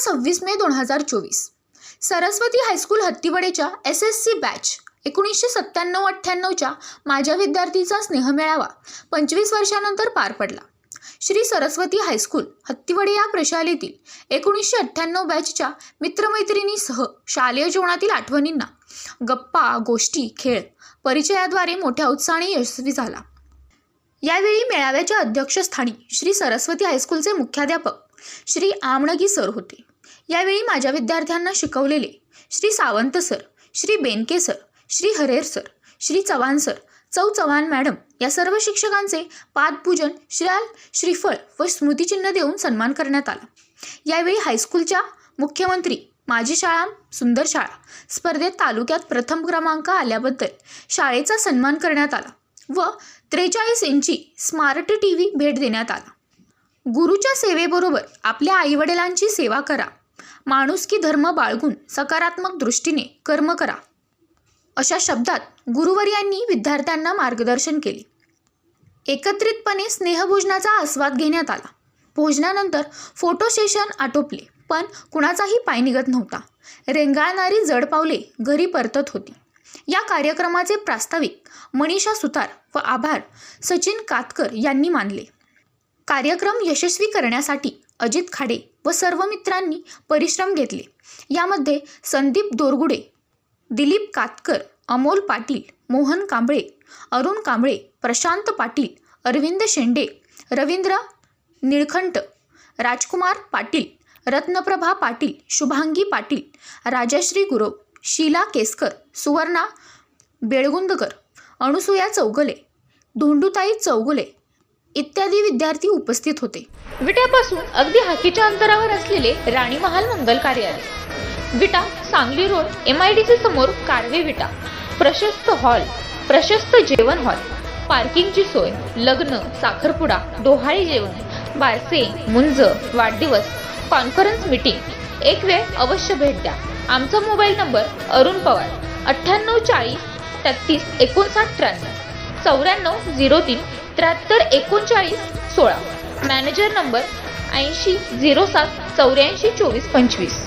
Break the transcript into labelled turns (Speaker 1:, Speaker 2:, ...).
Speaker 1: सव्वीस मे दोन हजार चोवीस. सरस्वती हायस्कूल हत्तीवडेच्या एस एस सी बॅच एकोणीसशे सत्त्याण्णव अठ्ठ्याण्णवच्या माझ्या विद्यार्थीचा स्नेहमेळावा पंचवीस वर्षानंतर पार पडला. श्री सरस्वती हायस्कूल हत्तीवडे या प्रशालेतील एकोणीसशे अठ्ठ्याण्णव बॅचच्या मित्रमैत्रिणीसह शालेय जीवनातील आठवणींना गप्पा गोष्टी खेळ परिचयाद्वारे मोठ्या उत्साहाने यशस्वी झाला. यावेळी मेळाव्याच्या अध्यक्षस्थानी श्री सरस्वती हायस्कूलचे मुख्याध्यापक श्री आमणगी सर होते. यावेळी माझ्या विद्यार्थ्यांना शिकवलेले Shri Sawant sir Shri Benke sir Shri Harer sir Shri Chavan sir चौ चव्हाण मॅडम या सर्व शिक्षकांचे पादपूजन श्राल श्रीफळ व स्मृतिचिन्ह देऊन सन्मान करण्यात आला. यावेळी हायस्कूलच्या मुख्यमंत्री माझी शाळा सुंदर शाळा स्पर्धेत तालुक्यात प्रथम क्रमांक आल्याबद्दल शाळेचा सन्मान करण्यात आला व त्रेचाळीस इंची स्मार्ट टी व्ही भेट देण्यात आला. गुरुच्या सेवेबरोबर आपल्या आईवडिलांची सेवा करा. माणुसकी धर्म बाळगून सकारात्मक दृष्टीने कर्म करा. अशा शब्दात गुरुवर यांनी विद्यार्थ्यांना मार्गदर्शन केले. एकत्रितपणे स्नेहभोजनाचा आस्वाद घेण्यात आला. भोजनानंतर फोटो सेशन आटोपले पण कुणाचाही पाय निघत नव्हता. रेंगाळणारी जड पावले घरी परतत होती. या कार्यक्रमाचे प्रास्ताविक मनीषा सुतार व आभार सचिन कातकर यांनी मानले. कार्यक्रम यशस्वी करण्यासाठी अजित खाडे व सर्व मित्रांनी परिश्रम घेतले. यामध्ये संदीप दोरगुडे दिलीप कातकर अमोल पाटील मोहन कांबळे अरुण कांबळे प्रशांत पाटील अरविंद शेंडे रवींद्र निळखंट राजकुमार पाटील रत्नप्रभा पाटील शुभांगी पाटील राजश्री गुरव शीला केसकर सुवर्णा बेळगुंदकर अनुसूया चौगले धोंडुताई चौगुले इत्यादी विद्यार्थी उपस्थित होते.
Speaker 2: विट्यापासून अगदी हाकीच्या अंतरावर असलेले राणी महाल मंगल कार्यालय. Vita Sangli road M I D C समोर कारवे विटा. प्रशस्त हॉल प्रशस्त जेवण हॉल. पार्किंगची सोय लग्न साखरपुडा डोहाळी जेवण बारसे मुंज वाढदिवस कॉन्फरन्स मीटिंग. एक वेळ अवश्य भेट द्या. आमचा मोबाईल नंबर अरुण पवार अठ्ठ्याण्णव चाळीस तेहतीस एकोणसाठ त्र्याण्णव चौऱ्याण्णव झिरो तीन त्र्याहत्तर एकोणचाळीस सोळा. मॅनेजर नंबर ऐंशी झिरो सात चौऱ्याऐंशी चोवीस पंचवीस.